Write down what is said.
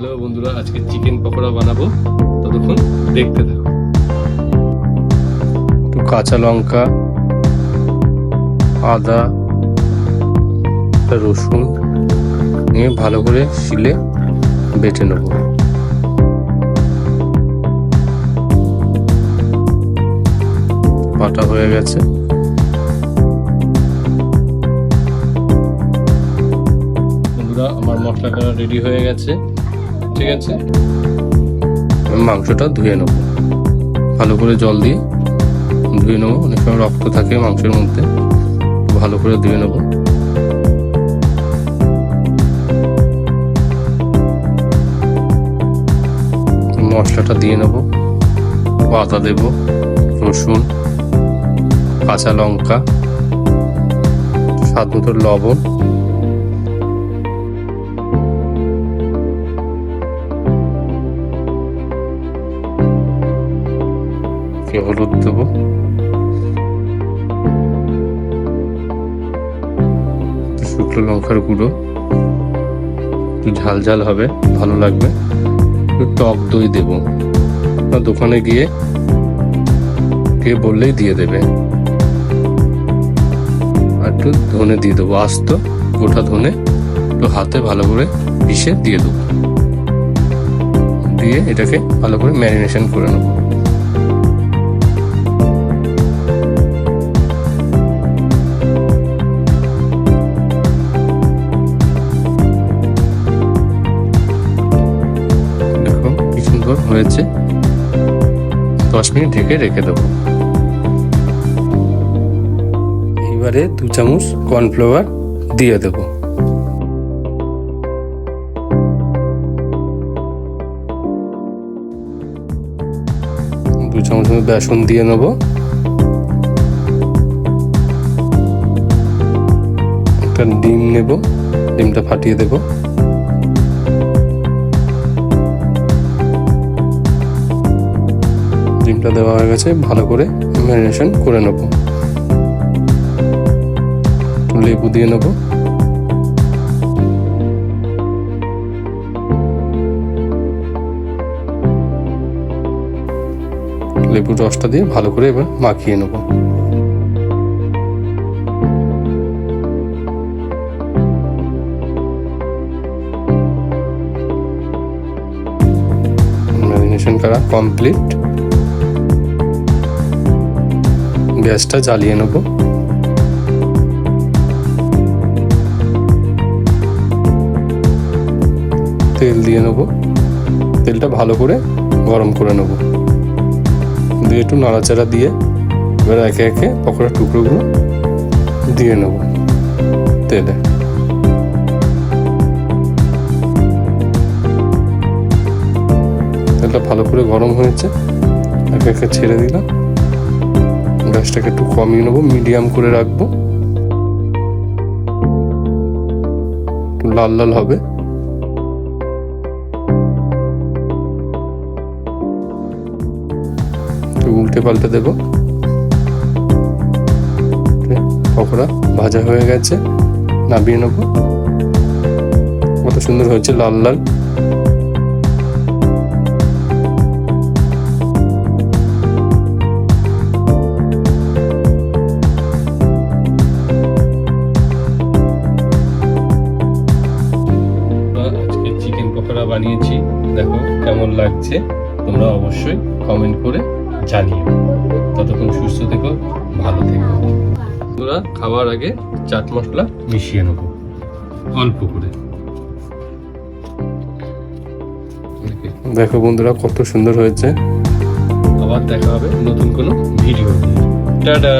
Hello বন্ধুরা আজকে chicken pakora বানাবো। ততক্ষণ দেখতে থাকো একটু কাঁচা লঙ্কা আদা রসুন নিয়ে ভালো করে শিলে বেটে নেব। বাটা হয়ে গেছে। বন্ধুরা আমার মশলাটা রেডি হয়ে গেছে। ঠিক আছে? মাংসটা ধুয়ে নেব। ভালো করে জল দিয়ে ধুয়ে নেব। অনেক সময় রক্ত থাকে মাংসের মধ্যে। ভালো করে ধুয়ে নেব। মশলাটা দিয়ে নেব। আদা দেব, রসুন, কাঁচা লঙ্কা, স্বাদ মতো লবণ। একটু হলুদ দেবো। শুকনো লঙ্কার গুঁড়ো। একটু ঝাল ঝাল হবে, ভালো লাগবে। টক দই দেবো। দোকানে গিয়ে, কে বললেই দিয়ে দেবে। আর একটু ধনে দিয়ে দেবো, আস্ত গোটা ধনে। একটু হাতে ভালো করে পিষে দিয়ে দেবো। দিয়ে এটাকে ভালো করে ম্যারিনেশন করে নেব। হয়েছে। দশ মিনিট ঢেকে রেখে দেবো। এইবারে দু চামচ কর্নফ্লাওয়ার দিয়ে দেবো। দু চামচ বেসন দিয়ে নেব। একটা ডিম নেব ডিমটা ফাটিয়ে দেবো। দেওয়া হয়ে গেছে, ভালো করে ম্যারিনেশন করে নেব। লেবু দিয়ে নেব। লেবুর রসটা দিয়ে ভালো করে এবার মাখিয়ে নেব। ম্যারিনেশন করা কমপ্লিট গ্যাসটা জ্বালিয়ে নেব। তেল দিয়ে নেব। তেলটা ভালো করে গরম করে নেব। দিয়ে একটু নাড়াচাড়া দিয়ে এবার একে একে পকোড়ার টুকরোগুলো দিয়ে নেব তেলে। তেলটা ভালো করে গরম হয়েছে। একে একে ছেড়ে দিলাম। গ্যাসটাকে একটু কমিয়ে নেব মিডিয়াম করে রাখব। লাল লাল হবে। উল্টে পাল্টে দেবো। পকোড়া ভাজা হয়ে গেছে, নামিয়ে নেব। কত সুন্দর হয়েছে লাল লাল। বানিয়েছি। দেখো কেমন লাগছে। তোমরা অবশ্যই কমেন্ট করে জানিও। ততক্ষণ সুস্থ থেকো, ভালো থেকো। তোমরা খাওয়ার আগে চাট মশলা মিশিয়ে নেব। অল্প করে। দেখো বন্ধুরা কত সুন্দর হয়েছে। আবার দেখা হবে নতুন কোনো ভিডিও টাটা!